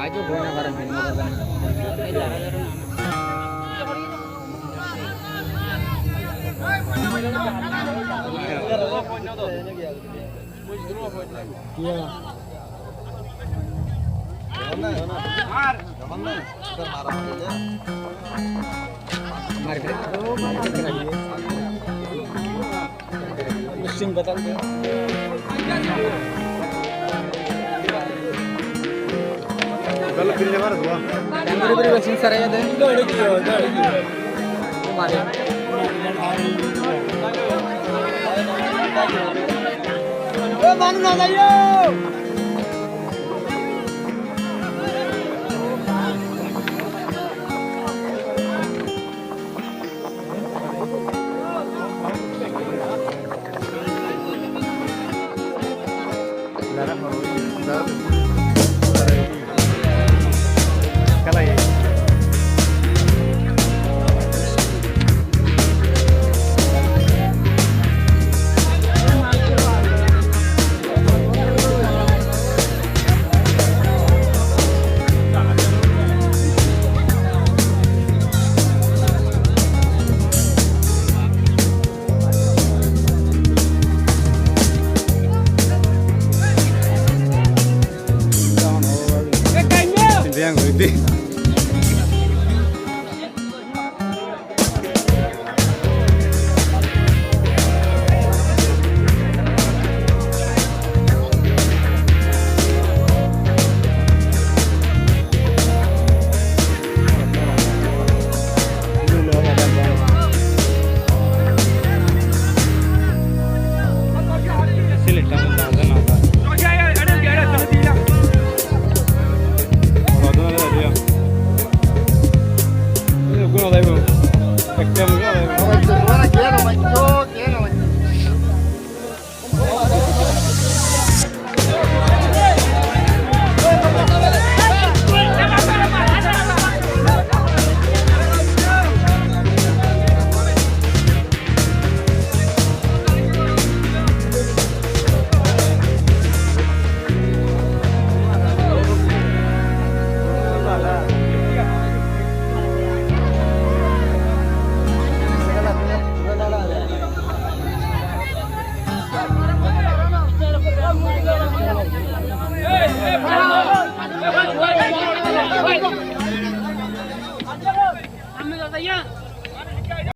કાજો boleh. કારણ film Margaret. நல்லா பிரிஞ்ச மாதிரி இருக்குவா பெரிய பெரிய மிஷின் சார் அது Thank you.